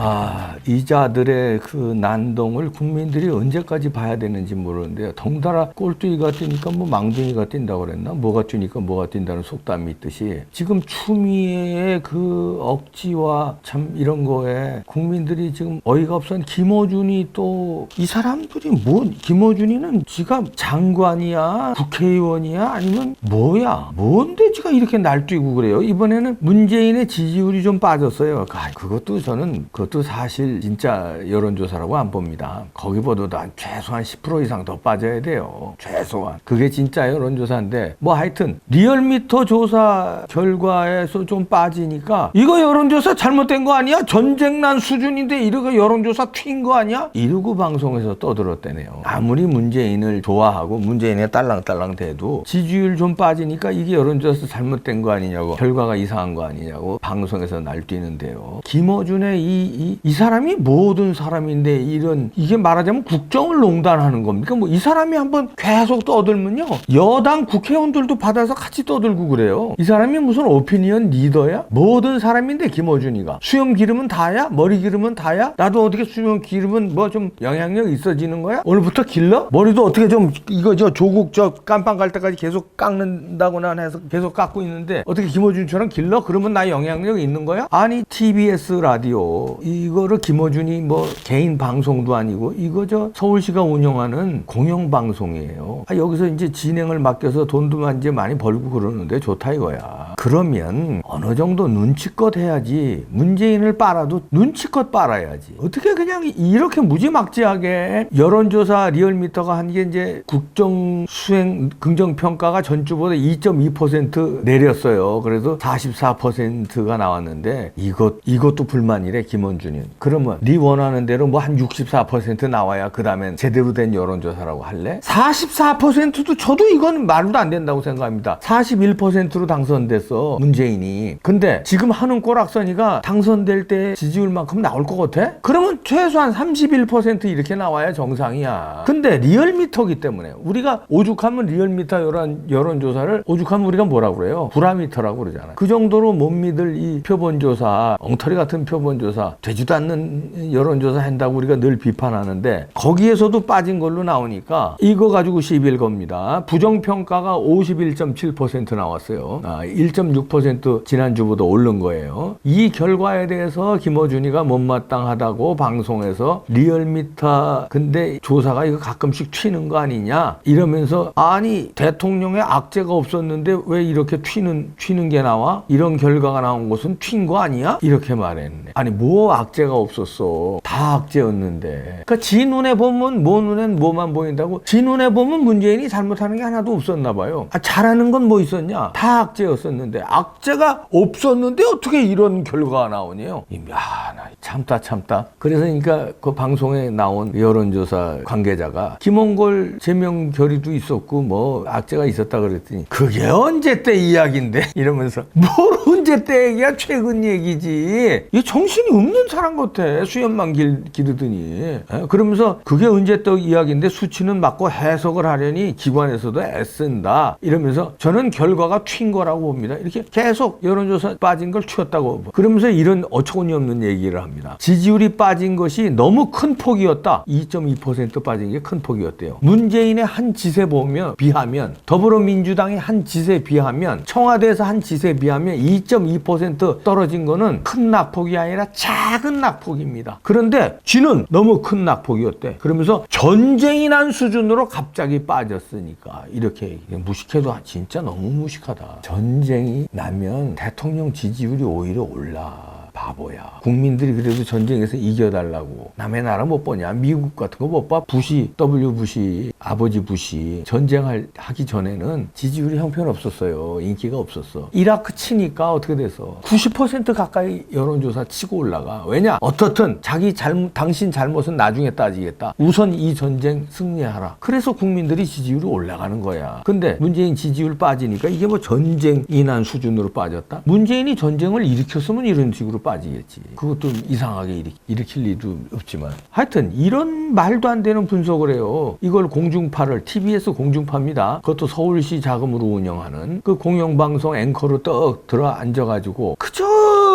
아, 이자들의 그 난동을 국민들이 언제까지 봐야 되는지 모르는데요. 덩달아 꼴뚜기가 뛰니까 뭐 망둥이가 뛴다고 그랬나? 뭐가 뛰니까 뭐가 뛴다는 속담이 있듯이 지금 추미애의 그 억지와 참 이런 거에 국민들이 지금 어이가 없어 김어준이 또 이 사람들이 뭐 김어준이는 지가 장관이야 국회의원이야 아니면 뭐야 뭔데 지가 이렇게 날뛰고 그래요 이번에는 문재인의 지지율이 좀 빠졌어요 아, 그것도 저는 그 것도 사실 진짜 여론조사라고 안 봅니다. 거기보다도 한 최소한 10% 이상 더 빠져야 돼요. 최소한. 그게 진짜 여론조사인데 뭐 하여튼 리얼미터 조사 결과에서 좀 빠지니까 이거 여론조사 잘못된 거 아니야? 전쟁 난 수준인데 이러고 여론조사 튄 거 아니야? 이러고 방송에서 떠들었대네요. 아무리 문재인을 좋아하고 문재인에 딸랑딸랑 대도 지지율 좀 빠지니까 이게 여론조사 잘못된 거 아니냐고 결과가 이상한 거 아니냐고 방송에서 날뛰는데요. 김어준의 이, 이, 이 사람이 모든 사람인데 이런 이게 말하자면 국정을 농단하는 겁니까? 뭐 이 사람이 한번 계속 떠들면요. 여당 국회의원들도 받아서 같이 떠들고 그래요. 이 사람이 무슨 오피니언 리더야? 모든 사람인데 김어준이가. 수염 기르면 다야? 머리 기르면 다야? 나도 어떻게 수염 기르면 뭐좀 영향력 있어지는 거야? 오늘부터 길러? 머리도 어떻게 좀 이거 저 조국 저 깜빵 갈 때까지 계속 깎는다거나 해서 계속 깎고 있는데 어떻게 김어준처럼 길러? 그러면 나 영향력 있는 거야? 아니 TBS 라디오 이거를 김어준이 뭐 개인 방송도 아니고 이거 저 서울시가 운영하는 공영 방송이에요. 아, 여기서 이제 진행을 맡겨서 돈도 이제 많이 벌고 그러는데 좋다 이거야 그러면 어느 정도 눈치껏 해야지 문재인을 빨아도 눈치껏 빨아야지 어떻게 그냥 이렇게 무지막지하게 여론조사 리얼미터가 한 게 이제 국정 수행 긍정 평가가 전주보다 2.2% 내렸어요. 그래서 44%가 나왔는데 이것 이것도 불만이래 김원준이. 그러면 네 원하는 대로 뭐 한 64% 나와야 그다음엔 제대로 된 여론조사라고 할래? 44%도 저도 이건 말도 안 된다고 생각합니다. 41%로 당선됐어 문재인이. 근데 지금 하는 꼬락서니가 당선될 때 지지율만큼 나올 것 같아? 그러면 최소한 31% 이렇게 나와야 정상이야. 근데 리얼미터기 때문에 우리가 오죽하면 리얼미터 여론 여론조사를 오죽하면 우리가 뭐라고 그래요? 불화미터라고 그러잖아요. 그 정도로 못 믿을 이 표본조사, 엉터리 같은 표본조사, 되지도 않는 여론조사 한다고 우리가 늘 비판하는데 거기에서도 빠진 걸로 나오니까 이거 가지고 시비를 겁니다. 부정평가가 51.7% 나왔어요. 아, 1.6% 지난주보다 오른 거예요. 이 결과에 대해서 김어준이가 못마땅하다고 방송에서 리얼미터 근데 조사가 이거 가끔씩 튀는 거 아니냐 이러면서 아니 대통령의 악재가 없었는데 왜 이렇게 튀는 튀는 게 나와? 이런 결과가 나온 것은 튄 거 아니야? 이렇게 말했네. 아니 뭐 악재가 없었어? 다 악재였는데. 그러니까 지 눈에 보면 뭐 눈엔 뭐만 보인다고? 지 눈에 보면 문재인이 잘못하는 게 하나도 없었나 봐요. 아, 잘하는 건 뭐 있었냐? 다 악재였었는데 악재가 없었는데 어떻게 이런 결과가 나오냐요 야 나 참다 참다. 그래서 그러니까 그 방송에 나온 여론조사 관계자가 김원골 제명 결의도 있었고 뭐 악재가 있었다 그랬더니 그게 언제 때 이야기인데? 이러면서 뭘 언제 때 얘기야? 최근 얘기지. 이 정신이 없는 사람 같아. 수염만 길, 기르더니. 에? 그러면서 그게 언제 때 이야기인데 수치는 맞고 해석을 하려니 기관에서도 애쓴다. 이러면서 저는 결과가 튄 거라고 봅니다 이렇게 계속 여론조사 빠진 걸 튀었다고 그러면서 이런 어처구니 없는 얘기를 합니다 지지율이 빠진 것이 너무 큰 폭이었다 2.2% 빠진 게 큰 폭이었대요 문재인의 한 짓에 보면 비하면 더불어민주당의 한 짓에 비하면 청와대에서 한 짓에 비하면 2.2% 떨어진 거는 큰 낙폭이 아니라 작은 낙폭입니다. 그런데 쥐는 너무 큰 낙폭이었대. 그러면서 전쟁이 난 수준으로 갑자기 빠졌으니까 이렇게 무식해도 진짜 너무 무식하다. 전쟁 이 나면 대통령 지지율이 오히려 올라. 바보야. 국민들이 그래도 전쟁에서 이겨달라고. 남의 나라 못 보냐? 미국 같은 거 못 봐? 부시, W 부시, 아버지 부시. 전쟁을 하기 전에는 지지율이 형편없었어요. 인기가 없었어. 이라크 치니까 어떻게 돼서? 90% 가까이 여론조사 치고 올라가. 왜냐? 어떻든 자기 잘못, 당신 잘못은 나중에 따지겠다. 우선 이 전쟁 승리하라. 그래서 국민들이 지지율이 올라가는 거야. 근데 문재인 지지율 빠지니까 이게 뭐 전쟁이 난 수준으로 빠졌다? 문재인이 전쟁을 일으켰으면 이런 식으로 빠 지겠지. 그것도 이상하게 일으, 일으킬 리도 없지만. 하여튼 이런 말도 안 되는 분석을 해요. 이걸 공중파를 TBS 공중파입니다. 그것도 서울시 자금으로 운영하는 그 공영방송 앵커로 떡 들어 앉아가지고 그저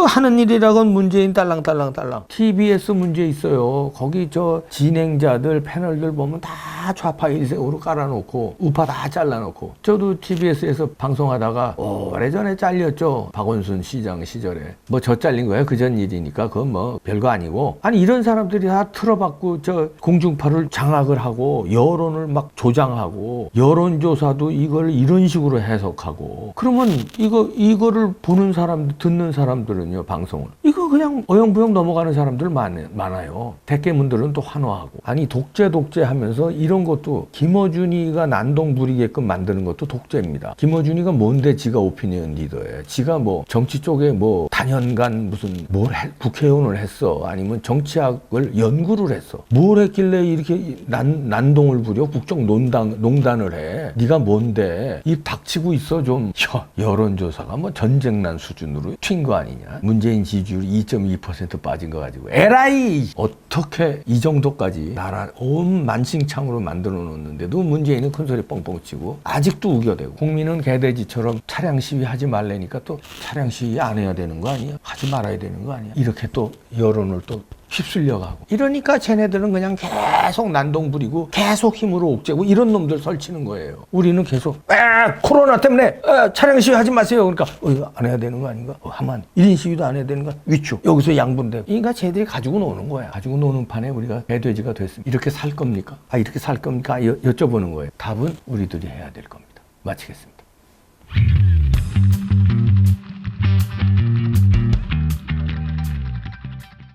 하는 일이라곤 문재인 딸랑딸랑딸랑. TBS 문제 있어요. 거기 저 진행자들 패널들 보면 다 좌파 일색으로 깔아놓고 우파 다 잘라놓고. 저도 TBS에서 방송하다가 오래전에 잘렸죠. 박원순 시장 시절에. 뭐 저 잘린 거예요. 그 전 일이니까 그건 뭐 별거 아니고. 아니 이런 사람들이 다 틀어받고 저 공중파를 장악을 하고 여론을 막 조장하고 여론조사도 이걸 이런 식으로 해석하고 그러면 이거 이거를 보는 사람들 듣는 사람들은요 방송을 이거 그냥 어영부영 넘어가는 사람들 많, 많아요 대깨문들은 또 환호하고 아니 독재 독재 하면서 이런 것도 김어준이가 난동 부리게끔 만드는 것도 독재입니다. 김어준이가 뭔데 지가 오피니언 리더에? 지가 뭐 정치 쪽에 뭐 단연간 무슨 뭘 해- 국회의원을 했어? 아니면 정치학을 연구를 했어? 뭘 했길래 이렇게 난, 난동을 부려? 국정 논단, 농단을 해? 네가 뭔데? 입 닥치고 있어 좀. 야, 여론조사가 뭐 전쟁난 수준으로 튄 거 아니냐? 문재인 지지율이 2.2% 빠진 거 가지고. 에라이! 어떻게 이 정도까지? 나라 온 만신창으로 만들어 놓는데도 문재인은 큰 소리 뻥뻥 치고 아직도 우겨대고. 국민은 개돼지처럼 차량 시위 하지 말래니까 또 차량 시위 안 해야 되는 거 아니야? 하지 말아야 되는 거 아니야? 이렇게 또 여론을 또 휩쓸려 가고. 이러니까 쟤네들은 그냥 계속 난동 부리고 계속 힘으로 옥죄고 이런 놈들 설치는 거예요. 우리는 계속 아 코로나 때문에 아, 차량 시위 하지 마세요. 그러니까 어 안 해야 되는 거 아닌가? 어, 돼. 1인 시위도 안 해야 되는 거 위축. 여기서 양분되고. 그러니까 쟤들이 가지고 노는 거야. 가지고 노는 판에 우리가 개돼지가 됐습니다. 이렇게 살 겁니까? 아 이렇게 살 겁니까? 여, 여쭤보는 거예요. 답은 우리들이 해야 될 겁니다. 마치겠습니다